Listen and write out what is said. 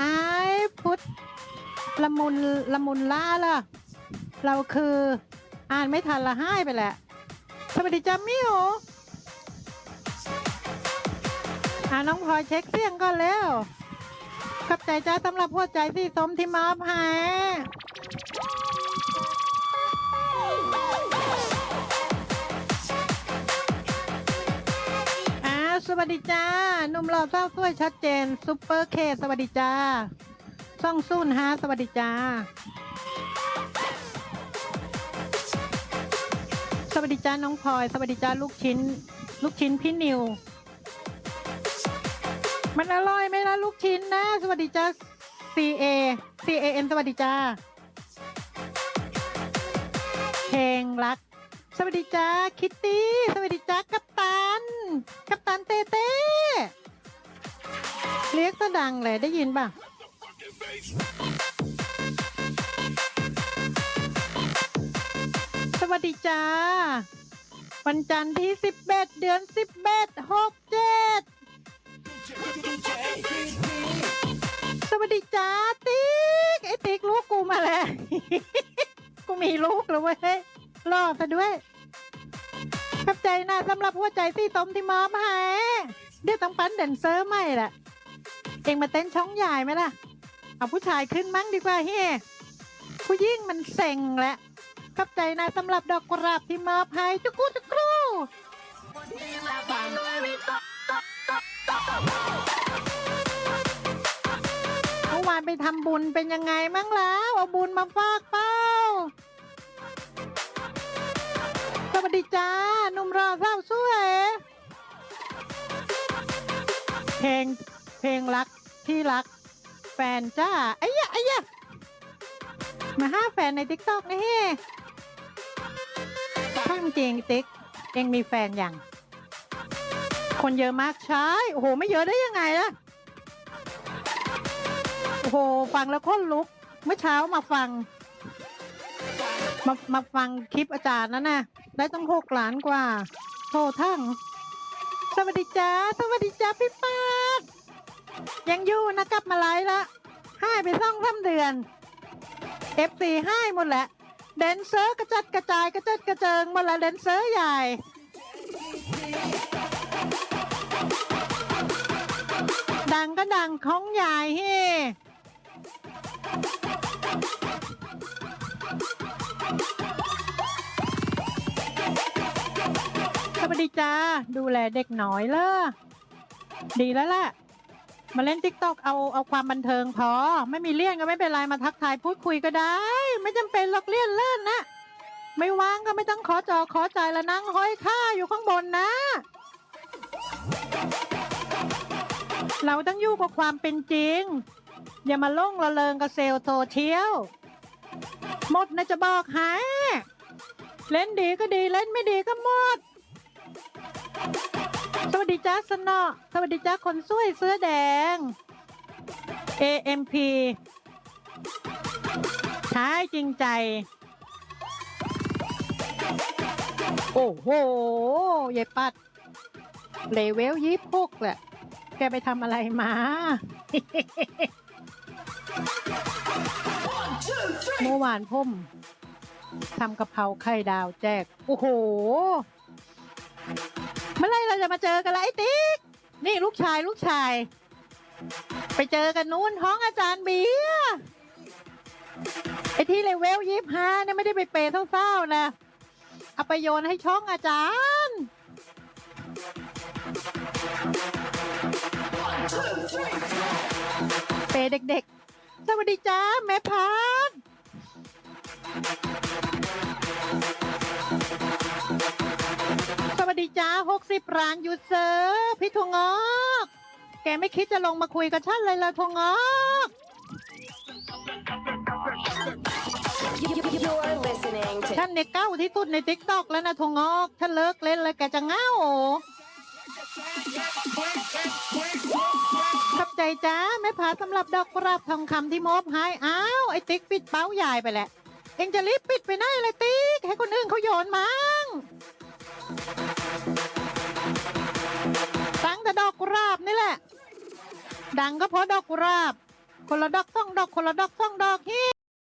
ไอ้พุทธละมุนละมุนล่าล่ะ เราคืออ่านไม่ทันละให้ไปแหละสวัสดีจ้ามิวอ่าน้องพลอยเช็คเสียงก่อนแล้ว ขอบใจจ้าสำหรับหัวใจสีสมที่มอบให้ จ้าหนุ่มหล่อเศร้าสวยชัดเจนซุปเปอร์เคสวัสดีจ้าซ่องซุนฮะสวัสดีจ้า สวัสดีจ้าน้องพลอย สวัสดีจ้าลูกชิ้น ลูกชิ้นพี่นิว มันอร่อยไหมล่ะลูกชิ้นนะ สวัสดีจ้า C A C A N สวัสดีจ้าเพลงรัก สวัสดีจ้าคิตตี้ สวัสดีจ้ากัปตัน กัปตันเต้เต้เรียกซะดังเลยได้ยินป่ะ สวัสดีจ้า วันจันทร์ที่สิบเอ็ดเดือนสิบเอ็ดหกเจ็ดสวัสดีจ้าติ๊กไอ้ติ๊กลูกกูมาแล้ว กูมีลูกแล้วเว้ยรอซะด้วย นะสำหรับหัวใจที่ต้มที่มอบให้เดี๋ยวต้องปั้นแดนเซอร์ใหม่แหละเองมาเต้นช่องใหญ่ไหมล่ะ เอาผู้ชายขึ้นมั้งดีกว่าเฮ้ผู้ยิ่งมันเซ็งแหละขอบใจนะสำหรับดอกกุหลาบที่มอบให้จุกุจุกรูเมื่อวานไปทำบุญเป็นยังไงมั่งแล้วเอาบุญมาฝากป้า วัสดีจ้าหนุ่มรอเศร้าสวย เพลงเพลงรักที่รัก แฟนจ้าไอ้ยะไอ้ยะมาห้าแฟนในติ๊กต็อกนี่เฮ้ข้างจริงติ๊กเองมีแฟนอยังคนเยอะมากใช่โอ้โห ไม่เยอะได้ยังไงล่ะ โอ้โห ฟังแล้วค้นลุก เมื่อเช้ามาฟัง มามาฟังคลิปอาจารย์นั่นน่ะ ได้ตั้งหกล้านกว่าโทรทั้งสวัสดีจ้าสวัสดีจ้าพี่ปาดยังอยู่นะกลับมาไลฟ์ละให้ไปซ่องสามเดือนเอฟซีให้หมดแหละแดนเซอร์กระจัดกระจายกระจัดกระเจิงหมดละแดนเซอร์ใหญ่ดังก็ดังของใหญ่เฮ้ วัสดีจ้า ดูแลเด็กน้อยเลยดีแล้วล่ะมาเล่นติ๊กตอกเอาเอาความบันเทิงพอ ไม่มีเลี่ยนก็ไม่เป็นไร มาทักทายพูดคุยก็ได้ ไม่จำเป็นหรอกเลี่ยนเล่นนะ ไม่ว่างก็ไม่ต้องขอจอขอใจายละนั่งห้อยค่าอยู่ข้างบนนะ เราต้องอยู่กับความเป็นจริง อย่ามาล่งละเลงกับเซลโซเชียลหมดนะจะบอกหาเล่นดีก็ดีเล่นไม่ดีก็หมด วัสดีจ้าสนอสวัสดีจ้าคนสวยเสื้อแดง AMP ท้ายจริงใจ โอ้โหยายปัด เลเวลยี่พกแหละ แกไปทำอะไรมา เมื่อวานพ่มทำกะเพราไข่ดาวแจก โอ้โห เมื่อไรเราจะมาเจอกันละไอ้ติ๊กนี่ลูกชายลูกชาย ไปเจอกันนู้นห้องอาจารย์เบียไอ้ที่เลเวลยี่ห้าเนี่ยไม่ได้ไปเปย์เศร้าๆนะเอาไปโยนให้ช่องอาจารย์ เปย์เด็กๆ สวัสดีจ้าแม่พัน ดีจ้าหกสิบร้านยูเซอร์พี่ทวงอก แกไม่คิดจะลงมาคุยกับฉันเลยละทวงอก You're listening to ฉันเนี่ยเก้าที่สุดในติ๊กต็อกแล้วนะทวงอกถ้าเลิกเล่นเลยแกจะเหงาขับใจจ้าแม่ผาสำหรับดอกกราบทองคำที่มอบให้อ้าวไอ้ติ๊กปิดเป้าใหญ่ไปแหละ เอ็งจะรีบปิดไปไหนเลยติ๊กให้คนอื่นเขาโยนมั้งตั้ง ดังก็เพราะดอกกุหลาบคนละดอกสองดอกคนละดอกสองดอกฮิ